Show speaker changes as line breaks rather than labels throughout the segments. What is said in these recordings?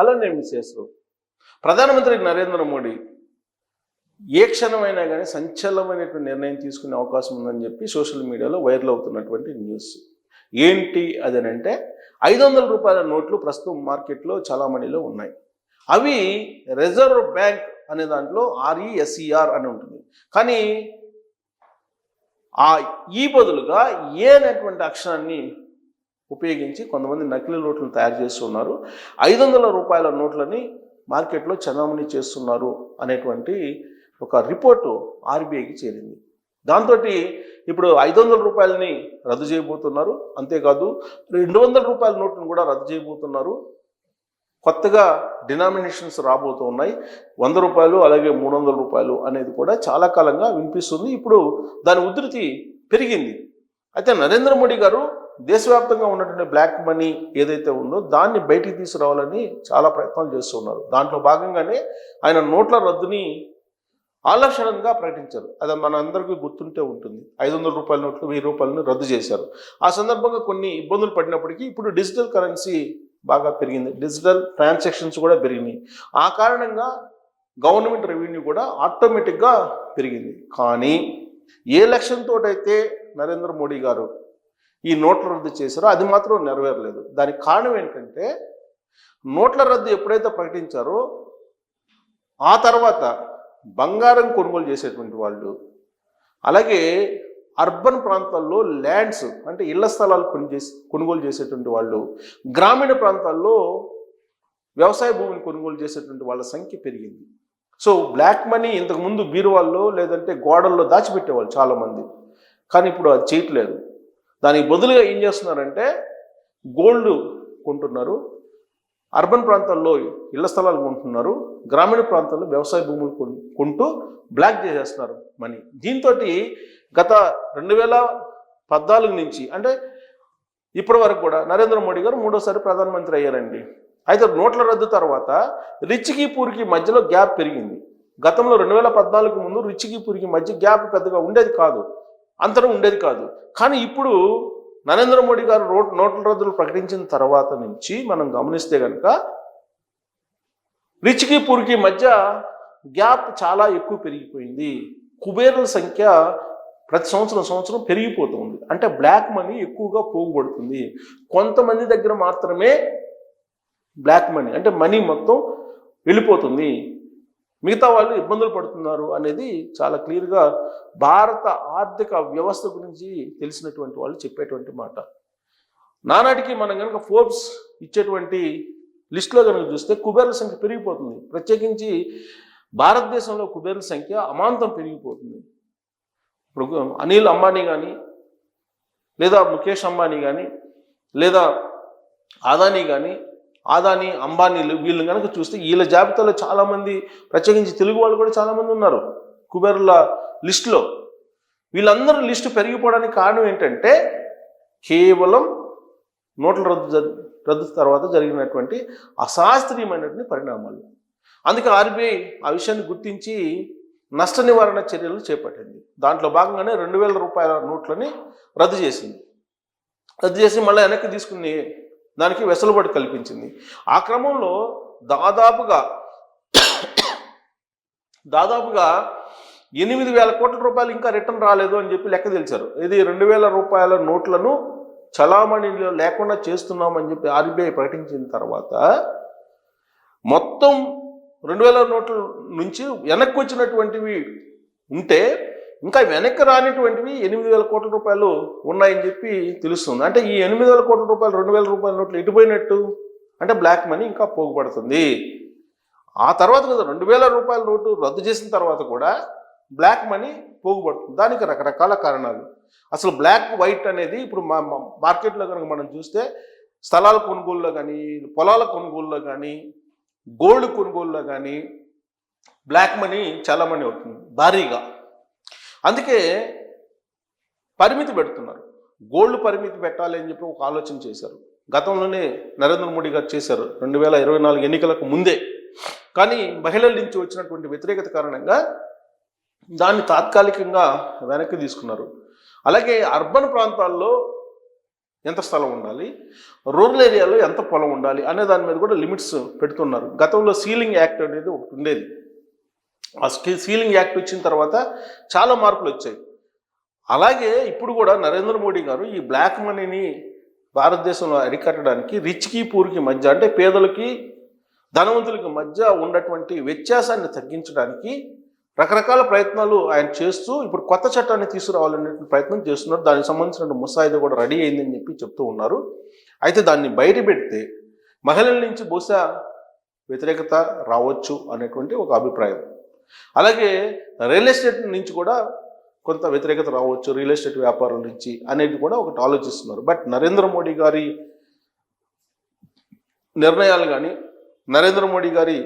Hello నేను miss ప్రధానమంత్రి నరేంద్ర మోడీ ఏ క్షణమైనా కానీ సంచలనమైనటువంటి నిర్ణయం తీసుకునే అవకాశం ఉందని చెప్పి సోషల్ మీడియాలో వైరల్ అవుతున్నటువంటి న్యూస్. ఏంటి అదనంటే ఐదు వందల రూపాయల నోట్లు ప్రస్తుతం మార్కెట్లో చలామణిలో ఉన్నాయి. అవి రిజర్వ్ బ్యాంక్ అనే దాంట్లో ఆర్ఈఎస్ఈఆర్ అని ఉంటుంది. కానీ ఆ ఈ బదులుగా ఏ అనేటువంటి అక్షరాన్ని ఉపయోగించి కొంతమంది నకిలీ నోట్లను తయారు చేస్తున్నారు. ఐదు వందల రూపాయల నోట్లని మార్కెట్లో చలామణి చేస్తున్నారు అనేటువంటి ఒక రిపోర్టు ఆర్బీఐకి చేరింది. దాంతో ఇప్పుడు ఐదు వందల రూపాయలని రద్దు చేయబోతున్నారు. అంతేకాదు రెండు వందల రూపాయల నోట్లను కూడా రద్దు చేయబోతున్నారు. కొత్తగా డినామినేషన్స్ రాబోతూ ఉన్నాయి వంద రూపాయలు అలాగే మూడు వందల రూపాయలు అనేది కూడా చాలా కాలంగా వినిపిస్తుంది. ఇప్పుడు దాని ఉధృతి పెరిగింది. అయితే నరేంద్ర మోడీ గారు దేశవ్యాప్తంగా ఉన్నటువంటి బ్లాక్ మనీ ఏదైతే ఉందో దాన్ని బయటికి తీసుకురావాలని చాలా ప్రయత్నాలు చేస్తున్నారు దాంట్లో భాగంగానే ఆయన నోట్ల రద్దుని ఆలక్షణంగా ప్రకటించారు. అది మన అందరికీ గుర్తుంటే ఉంటుంది. ఐదు వందల రూపాయల నోట్లు వెయ్యి రూపాయలను రద్దు చేశారు. ఆ సందర్భంగా కొన్ని ఇబ్బందులు పడినప్పటికీ ఇప్పుడు డిజిటల్ కరెన్సీ బాగా పెరిగింది. డిజిటల్ ట్రాన్సాక్షన్స్ కూడా పెరిగినాయి. ఆ కారణంగా గవర్నమెంట్ రెవెన్యూ కూడా ఆటోమేటిక్గా పెరిగింది. కానీ ఏ లక్ష్యంతో అయితే నరేంద్ర మోడీ గారు ఈ నోట్ల రద్దు చేశారో అది మాత్రం నెరవేరలేదు. దానికి కారణం ఏంటంటే నోట్ల రద్దు ఎప్పుడైతే ప్రకటించారో ఆ తర్వాత బంగారం కొనుగోలు చేసేటువంటి వాళ్ళు అలాగే అర్బన్ ప్రాంతాల్లో ల్యాండ్స్ అంటే ఇళ్ళ స్థలాలు కొని కొనుగోలు చేసేటువంటి వాళ్ళు గ్రామీణ ప్రాంతాల్లో వ్యవసాయ భూమిని కొనుగోలు చేసేటువంటి వాళ్ళ సంఖ్య పెరిగింది. సో బ్లాక్ మనీ ఇంతకుముందు బీరువాల్లో లేదంటే గోడల్లో దాచిపెట్టేవాళ్ళు చాలామంది. కానీ ఇప్పుడు అది చేయట్లేదు. దానికి బదులుగా ఏం చేస్తున్నారంటే గోల్డ్ కొంటున్నారు అర్బన్ ప్రాంతాల్లో ఇళ్ళ స్థలాలు కొంటున్నారు గ్రామీణ ప్రాంతాల్లో వ్యవసాయ భూములు కొంటూ బ్లాక్ చేసేస్తున్నారు మనీ. దీంతో గత రెండు వేల పద్నాలుగు నుంచి అంటే ఇప్పటి వరకు కూడా నరేంద్ర మోడీ గారు మూడోసారి ప్రధానమంత్రి అయ్యారండి. అయితే నోట్ల రద్దు తర్వాత రిచ్కి పూర్కి మధ్యలో గ్యాప్ పెరిగింది. గతంలో రెండు వేల పద్నాలుగు ముందు రిచ్కి పూర్కి మధ్య గ్యాప్ పెద్దగా ఉండేది కాదు. అంతరం ఉండేది కాదు. కానీ ఇప్పుడు నరేంద్ర మోడీ గారు రోడ్ నోట్ల రద్దులు ప్రకటించిన తర్వాత నుంచి మనం గమనిస్తే కనుక రిచ్కి పూర్కి మధ్య గ్యాప్ చాలా ఎక్కువ పెరిగిపోయింది. కుబేరుల సంఖ్య ప్రతి సంవత్సరం సంవత్సరం పెరిగిపోతుంది అంటే బ్లాక్ మనీ ఎక్కువగా పోగుబడుతుంది కొంతమంది దగ్గర మాత్రమే బ్లాక్ మనీ అంటే మనీ మొత్తం వెళ్ళిపోతుంది. మిగతా వాళ్ళు ఇబ్బందులు పడుతున్నారు అనేది చాలా క్లియర్గా భారత ఆర్థిక వ్యవస్థ గురించి తెలిసినటువంటి వాళ్ళు చెప్పేటువంటి మాట. నానాటికి మనం కనుక ఫోర్బ్స్ ఇచ్చేటువంటి లిస్టులో కనుక చూస్తే కుబేర్ల సంఖ్య పెరిగిపోతుంది. ప్రత్యేకించి భారతదేశంలో కుబేర్ల సంఖ్య అమాంతం పెరిగిపోతుంది. ఇప్పుడు అనిల్ అంబానీ కానీ లేదా ముఖేష్ అంబానీ కానీ లేదా ఆదానీ కానీ ఆదాని అంబానీలు వీళ్ళు కనుక చూస్తే వీళ్ళ జాబితాలో చాలామంది ప్రత్యేకించి తెలుగు వాళ్ళు కూడా చాలామంది ఉన్నారు. కుబేరుల లిస్టులో వీళ్ళందరూ లిస్టు పెరిగిపోవడానికి కారణం ఏంటంటే కేవలం నోట్ల రద్దు రద్దు తర్వాత జరిగినటువంటి అశాస్త్రీయమైనటువంటి పరిణామాలు. అందుకే ఆర్బీఐ ఆ విషయాన్ని గుర్తించి నష్ట నివారణ చర్యలు చేపట్టింది. దాంట్లో భాగంగానే రెండు వేల రూపాయల నోట్లని రద్దు చేసింది. రద్దు చేసి మళ్ళీ వెనక్కి తీసుకుని దానికి వెసులుబాటు కల్పించింది. ఆ క్రమంలో దాదాపుగా దాదాపుగా ఎనిమిది వేల కోట్ల రూపాయలు ఇంకా రిటర్న్ రాలేదు అని చెప్పి లెక్క తెలిసారు. ఇది రెండు వేల రూపాయల నోట్లను చలామణిలో లేకుండా చేస్తున్నామని చెప్పి ఆర్బీఐ ప్రకటించిన తర్వాత మొత్తం రెండు వేల నోట్ల నుంచి వెనక్కి వచ్చినటువంటివి ఉంటే ఇంకా వెనక్కి రానిటువంటివి ఎనిమిది వేల కోట్ల రూపాయలు ఉన్నాయని చెప్పి తెలుస్తుంది. అంటే ఈ ఎనిమిది వేల కోట్ల రూపాయలు రెండు వేల రూపాయల నోట్లు ఎటుపోయినట్టు? అంటే బ్లాక్ మనీ ఇంకా పోగుపడుతుంది. ఆ తర్వాత కదా రెండు వేల రూపాయల నోటు రద్దు చేసిన తర్వాత కూడా బ్లాక్ మనీ పోగుపడుతుంది. దానికి రకరకాల కారణాలు. అసలు బ్లాక్ వైట్ అనేది ఇప్పుడు మా మా- మార్కెట్లో కనుక మనం చూస్తే స్థలాల కొనుగోలులో కానీ పొలాల కొనుగోలులో కానీ గోల్డ్ కొనుగోలులో కానీ బ్లాక్ మనీ చాలా మనీ అవుతుంది. భారీగా. అందుకే పరిమితి పెడుతున్నారు. గోల్డ్ పరిమితి పెట్టాలి అని చెప్పి ఒక ఆలోచన చేశారు. గతంలోనే నరేంద్ర మోడీ గారు చేశారు రెండు వేల ఇరవై నాలుగు ఎన్నికలకు ముందే. కానీ మహిళల నుంచి వచ్చినటువంటి వ్యతిరేకత కారణంగా దాన్ని తాత్కాలికంగా వెనక్కి తీసుకున్నారు. అలాగే అర్బన్ ప్రాంతాల్లో ఎంత స్థలం ఉండాలి రూరల్ ఏరియాలో ఎంత పొలం ఉండాలి అనే దాని మీద కూడా లిమిట్స్ పెడుతున్నారు. గతంలో సీలింగ్ యాక్ట్ అనేది ఒకటి ఉండేది. ఆ స్కి- సీలింగ్ యాక్ట్ వచ్చిన తర్వాత చాలా మార్పులు వచ్చాయి. అలాగే ఇప్పుడు కూడా నరేంద్ర మోడీ గారు ఈ బ్లాక్ మనీని భారతదేశంలో అరికట్టడానికి రిచ్కి పూర్కి మధ్య అంటే పేదలకి ధనవంతులకి మధ్య ఉన్నటువంటి వ్యత్యాసాన్ని తగ్గించడానికి రకరకాల ప్రయత్నాలు ఆయన చేస్తూ ఇప్పుడు కొత్త చట్టాన్ని తీసుకురావాలనే ప్రయత్నం చేస్తున్నారు. దానికి సంబంధించిన ముసాయిదా కూడా రెడీ అయిందని చెప్పి చెప్తూ ఉన్నారు. అయితే దాన్ని బయట పెడితే మహిళల నుంచి బహుశా వ్యతిరేకత రావచ్చు అనేటువంటి ఒక అభిప్రాయం. అలాగే రియల్ ఎస్టేట్ నుంచి కూడా కొంత వ్యతిరేకత రావచ్చు రియల్ ఎస్టేట్ వ్యాపారం నుంచి అనేది కూడా ఒకటి ఆలోచిస్తున్నారు. బట్ నరేంద్ర మోడీ గారి నిర్ణయాలు కానీ నరేంద్ర మోడీ గారి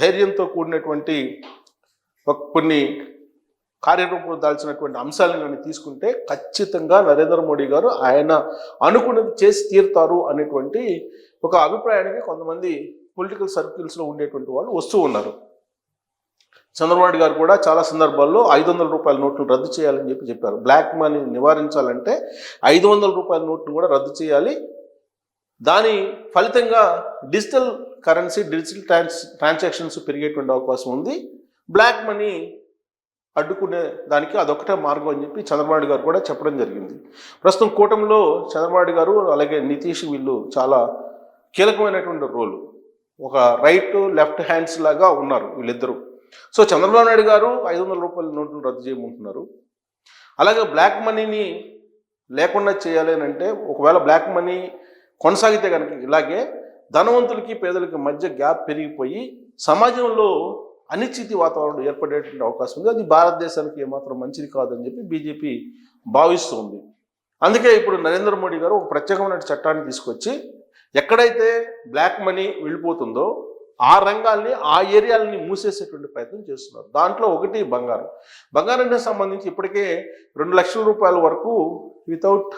ధైర్యంతో కూడినటువంటి కొన్ని కార్యరూపం దాల్చినటువంటి అంశాలను కానీ తీసుకుంటే ఖచ్చితంగా నరేంద్ర మోడీ గారు ఆయన అనుకున్నది చేసి తీరుతారు అనేటువంటి ఒక అభిప్రాయానికి కొంతమంది పొలిటికల్ సర్కిల్స్లో ఉండేటువంటి వాళ్ళు వస్తూ ఉన్నారు. చంద్రబాబు గారు కూడా చాలా సందర్భాల్లో ఐదు వందల రూపాయల నోట్లు రద్దు చేయాలని చెప్పి చెప్పారు. బ్లాక్ మనీ నివారించాలంటే ఐదు వందల రూపాయల నోట్లు కూడా రద్దు చేయాలి. దాని ఫలితంగా digital currency digital trans transactions పెరిగేటువంటి అవకాశం ఉంది. బ్లాక్ మనీ అడ్డుకునే దానికి అదొకటే మార్గం అని చెప్పి చంద్రబాబు గారు కూడా చెప్పడం జరిగింది. ప్రస్తుతం కూటమిలో చంద్రబాబు గారు అలాగే నితీష్ వీళ్ళు చాలా కీలకమైనటువంటి రోలు. ఒక రైట్ లెఫ్ట్ హ్యాండ్స్ లాగా ఉన్నారు వీళ్ళిద్దరూ. సో చంద్రబాబు నాయుడు గారు ఐదు వందల రూపాయల నోట్లు రద్దు చేయమంటున్నారు. అలాగే బ్లాక్ మనీని లేకుండా చేయాలి అని అంటే ఒకవేళ బ్లాక్ మనీ కొనసాగితే కనుక ఇలాగే ధనవంతులకి పేదలకి మధ్య గ్యాప్ పెరిగిపోయి సమాజంలో అనిశ్చితి వాతావరణం ఏర్పడేటువంటి అవకాశం ఉంది. అది భారతదేశానికి ఏమాత్రం మంచిది కాదని చెప్పి బీజేపీ భావిస్తుంది. అందుకే ఇప్పుడు నరేంద్ర మోడీ గారు ఒక ప్రత్యేకమైన చట్టాన్ని తీసుకొచ్చి ఎక్కడైతే బ్లాక్ మనీ వెళ్ళిపోతుందో ఆ రంగాల్ని ఆ ఏరియాలని మూసేసేటువంటి ప్రయత్నం చేస్తున్నారు. దాంట్లో ఒకటి బంగారం. బంగారానికి సంబంధించి ఇప్పటికే రెండు లక్షల రూపాయల వరకు వితౌట్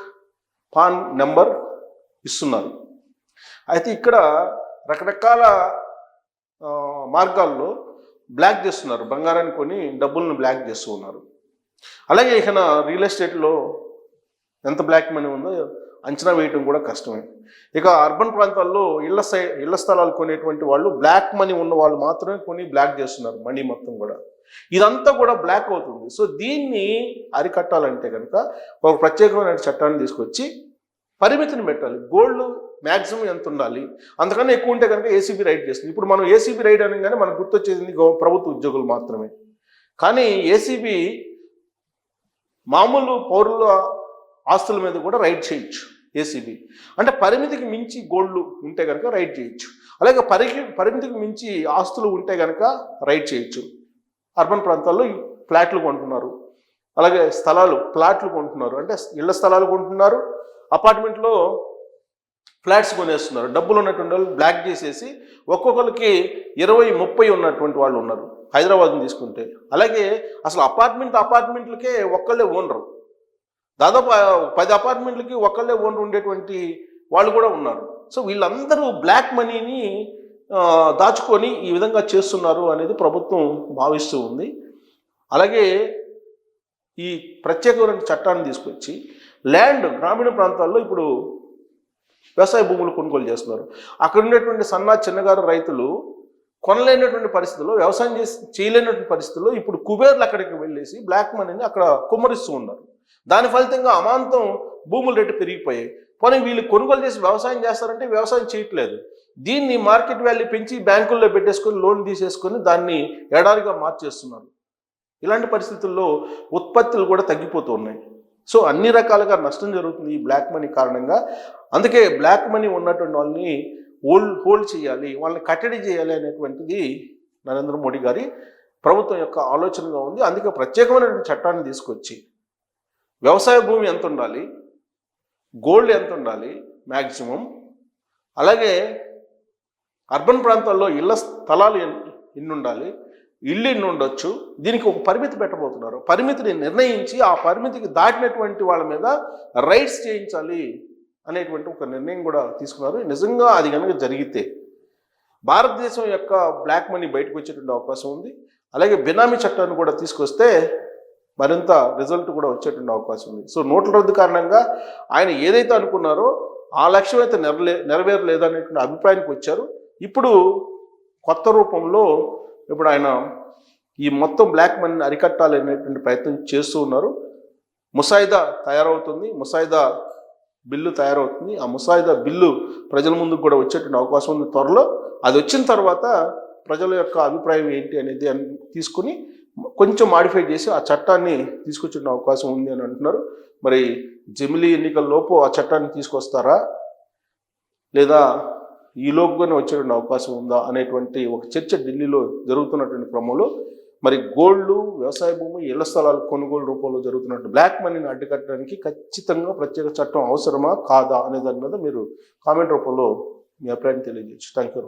పాన్ నెంబర్ ఇస్తున్నారు. అయితే ఇక్కడ రకరకాల మార్గాల్లో బ్లాక్ చేస్తున్నారు. బంగారాన్ని కొని డబ్బులను బ్లాక్ చేస్తూ ఉన్నారు. అలాగే ఇక రియల్ ఎస్టేట్లో ఎంత బ్లాక్ మనీ ఉందో అంచనా వేయటం కూడా కష్టమే. ఇక అర్బన్ ప్రాంతాల్లో ఇళ్ళ సై ఇళ్ళ స్థలాలు కొనేటువంటి వాళ్ళు బ్లాక్ మనీ ఉన్న వాళ్ళు మాత్రమే కొని బ్లాక్ చేస్తున్నారు మనీ మొత్తం కూడా. ఇదంతా కూడా బ్లాక్ అవుతుంది. సో దీన్ని అరికట్టాలంటే కనుక ఒక ప్రత్యేకమైన చట్టాన్ని తీసుకొచ్చి పరిమితిని పెట్టాలి. గోల్డ్ మ్యాక్సిమం ఎంత ఉండాలి? అంతకన్నా ఎక్కువ ఉంటే కనుక ఏసీబీ రైడ్ చేస్తుంది. ఇప్పుడు మనం ఏసీబీ రైడ్ అనగానే మనకు గుర్తొచ్చేది ప్రభుత్వ ఉద్యోగులు మాత్రమే. కానీ ఏసీబీ మామూలు పౌరుల ఆస్తుల మీద కూడా రైడ్ చేయొచ్చు ఏసీబీ అంటే పరిమితికి మించి గోల్డ్లు ఉంటే కనుక రైడ్ చేయొచ్చు. అలాగే పరి పరిమితికి మించి ఆస్తులు ఉంటే కనుక రైడ్ చేయొచ్చు. అర్బన్ ప్రాంతాల్లో ఫ్లాట్లు కొంటున్నారు. అలాగే స్థలాలు ప్లాట్లు కొంటున్నారు. అంటే ఇళ్ళ స్థలాలు కొంటున్నారు. అపార్ట్మెంట్లో ఫ్లాట్స్ కొనేస్తున్నారు. డబ్బులు ఉన్నటువంటి వాళ్ళు బ్లాక్ చేసేసి ఒక్కొక్కరికి ఇరవై ముప్పై ఉన్నటువంటి వాళ్ళు ఉన్నారు హైదరాబాద్ని తీసుకుంటే. అలాగే అసలు అపార్ట్మెంట్ అపార్ట్మెంట్లకే ఒక్కళ్ళే ఓనరు. దాదాపు పది అపార్ట్మెంట్లకి ఒకళ్ళే ఓన్ ఉండేటువంటి వాళ్ళు కూడా ఉన్నారు. సో వీళ్ళందరూ బ్లాక్ మనీని దాచుకొని ఈ విధంగా చేస్తున్నారు అనేది ప్రభుత్వం భావిస్తూ ఉంది. అలాగే ఈ ప్రత్యేకమైన చట్టాన్ని తీసుకొచ్చి ల్యాండ్ గ్రామీణ ప్రాంతాల్లో ఇప్పుడు వ్యవసాయ భూములు కొనుగోలు చేస్తున్నారు. అక్కడ ఉండేటువంటి సన్న చిన్నగారు రైతులు కొనలేనటువంటి పరిస్థితుల్లో వ్యవసాయం చేసి చేయలేనటువంటి పరిస్థితుల్లో ఇప్పుడు కుబేర్లు అక్కడికి వెళ్ళేసి బ్లాక్ మనీని అక్కడ కుమ్మరిస్తూ ఉన్నారు. దాని ఫలితంగా అమాంతం భూముల రేటు పెరిగిపోయాయి. పోనీ వీళ్ళు కొనుగోలు చేసి వ్యవసాయం చేస్తారంటే వ్యవసాయం చేయట్లేదు. దీన్ని మార్కెట్ వాల్యూ పెంచి బ్యాంకుల్లో పెట్టేసుకొని లోన్ తీసేసుకొని దాన్ని ఎడారిగా మార్చేస్తున్నారు. ఇలాంటి పరిస్థితుల్లో ఉత్పత్తులు కూడా తగ్గిపోతూ ఉన్నాయి. సో అన్ని రకాలుగా నష్టం జరుగుతుంది ఈ బ్లాక్ మనీ కారణంగా. అందుకే బ్లాక్ మనీ ఉన్నటువంటి వాళ్ళని హోల్డ్ హోల్డ్ చేయాలి వాళ్ళని కట్టడి చేయాలి అనేటువంటిది నరేంద్ర మోడీ గారి ప్రభుత్వం యొక్క ఆలోచనగా ఉంది. అందుకే ప్రత్యేకమైనటువంటి చట్టాన్ని తీసుకొచ్చి వ్యవసాయ భూమి ఎంత ఉండాలి? గోల్డ్ ఎంత ఉండాలి? మ్యాక్సిమం అలాగే అర్బన్ ప్రాంతాల్లో ఇళ్ళ స్థలాలు ఎన్ని ఉండాలి ఇల్లు ఎన్ని ఉండొచ్చు దీనికి ఒక పరిమితి పెట్టబోతున్నారు. పరిమితిని నిర్ణయించి ఆ పరిమితికి దాటినటువంటి వాళ్ళ మీద రైట్స్ చేయించాలి అనేటువంటి ఒక నిర్ణయం కూడా తీసుకున్నారు. నిజంగా అది కనుక జరిగితే భారతదేశం యొక్క బ్లాక్ మనీ బయటకు వచ్చేటువంటి అవకాశం ఉంది. అలాగే బినామీ చట్టాన్ని కూడా తీసుకొస్తే మరింత రిజల్ట్ కూడా వచ్చేటువంటి అవకాశం ఉంది. సో నోట్ల రద్దు కారణంగా ఆయన ఏదైతే అనుకున్నారో ఆ లక్ష్యం అయితే నెరలే నెరవేరలేదు అనేటువంటి అభిప్రాయానికి వచ్చారు. ఇప్పుడు కొత్త రూపంలో ఇప్పుడు ఆయన ఈ మొత్తం బ్లాక్ మనీని అరికట్టాలనేటువంటి ప్రయత్నం చేస్తూ ఉన్నారు. ముసాయిదా తయారవుతుంది. ముసాయిదా బిల్లు తయారవుతుంది. ఆ ముసాయిదా బిల్లు ప్రజల ముందుకు కూడా వచ్చేటువంటి అవకాశం ఉంది త్వరలో. అది వచ్చిన తర్వాత ప్రజల యొక్క అభిప్రాయం ఏంటి అనేది తీసుకుని కొంచెం మాడిఫై చేసి ఆ చట్టాన్ని తీసుకొచ్చిన అవకాశం ఉంది అని అంటున్నారు. మరి జమిలీ ఎన్నికల్లోపు ఆ చట్టాన్ని తీసుకొస్తారా? లేదా ఈ లోపుగానే వచ్చేటువంటి అవకాశం ఉందా అనేటువంటి ఒక చర్చ ఢిల్లీలో జరుగుతున్నటువంటి క్రమంలో మరి గోల్డ్ వ్యవసాయ భూమి ఇళ్ళ స్థలాలు కొనుగోలు రూపంలో జరుగుతున్నట్టు బ్లాక్ మనీని అడ్డుకట్టడానికి ఖచ్చితంగా ప్రత్యేక చట్టం అవసరమా కాదా అనే దాని మీద మీరు కామెంట్ రూపంలో మీ అభిప్రాయం తెలియజేయచ్చు. Thank you